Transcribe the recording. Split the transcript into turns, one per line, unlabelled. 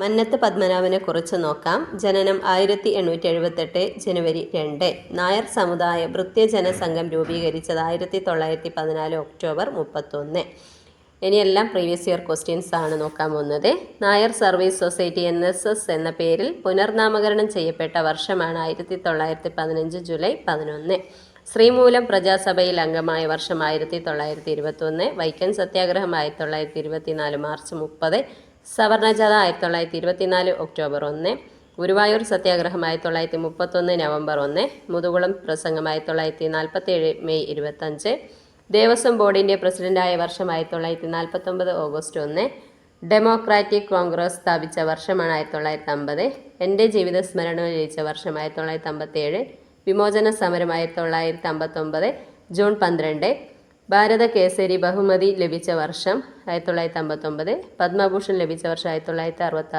മന്നത്ത് പത്മനാഭനെ കുറിച്ച് നോക്കാം. ജനനം ആയിരത്തി എണ്ണൂറ്റി എഴുപത്തെട്ട് ജനുവരി രണ്ട്. നായർ സമുദായ വൃത്യജന സംഘം രൂപീകരിച്ചത് ആയിരത്തി തൊള്ളായിരത്തി പതിനാല് ഒക്ടോബർ മുപ്പത്തൊന്ന്. ഇനിയെല്ലാം പ്രീവിയസ് ഇയർ ക്വസ്റ്റ്യൻസ് ആണ് നോക്കാൻ പോകുന്നത്. Nair service society N S S എന്ന പേരിൽ പുനർനാമകരണം ചെയ്യപ്പെട്ട വർഷമാണ് ആയിരത്തി തൊള്ളായിരത്തി പതിനഞ്ച് ജൂലൈ പതിനൊന്ന്. ശ്രീമൂലം പ്രജാസഭയിൽ അംഗമായ വർഷം ആയിരത്തി തൊള്ളായിരത്തി ഇരുപത്തൊന്ന് വൈക്കം സത്യാഗ്രഹം ആയിരത്തി തൊള്ളായിരത്തി ഇരുപത്തിനാല് മാർച്ച് മുപ്പത്. സവർണജാഥ ആയിരത്തി തൊള്ളായിരത്തി ഇരുപത്തിനാല് ഒക്ടോബർ ഒന്ന് ഗുരുവായൂർ സത്യാഗ്രഹം ആയിരത്തി തൊള്ളായിരത്തി മുപ്പത്തൊന്ന് നവംബർ ഒന്ന് മുതുകുളം പ്രസംഗം ആയിരത്തി തൊള്ളായിരത്തി നാൽപ്പത്തേഴ് മെയ് ഇരുപത്തഞ്ച് ദേവസ്വം ബോർഡിന്റെ പ്രസിഡന്റായ വർഷം ആയിരത്തി തൊള്ളായിരത്തി നാൽപ്പത്തൊമ്പത് ഓഗസ്റ്റ് ഒന്ന് ഡെമോക്രാറ്റിക് കോൺഗ്രസ് സ്ഥാപിച്ച വർഷമാണ് ആയിരത്തി തൊള്ളായിരത്തി അമ്പത് എന്റെ ജീവിത സ്മരണ ജയിച്ച വർഷം ആയിരത്തി തൊള്ളായിരത്തി അമ്പത്തേഴ് വിമോചന സമരം ആയിരത്തി തൊള്ളായിരത്തി അമ്പത്തൊമ്പത് ജൂൺ പന്ത്രണ്ട് ഭാരത കേസരി ബഹുമതി ലഭിച്ച വർഷം ആയിരത്തി തൊള്ളായിരത്തി അമ്പത്തൊമ്പത് പത്മഭൂഷൺ ലഭിച്ച വർഷം ആയിരത്തി തൊള്ളായിരത്തി അറുപത്തി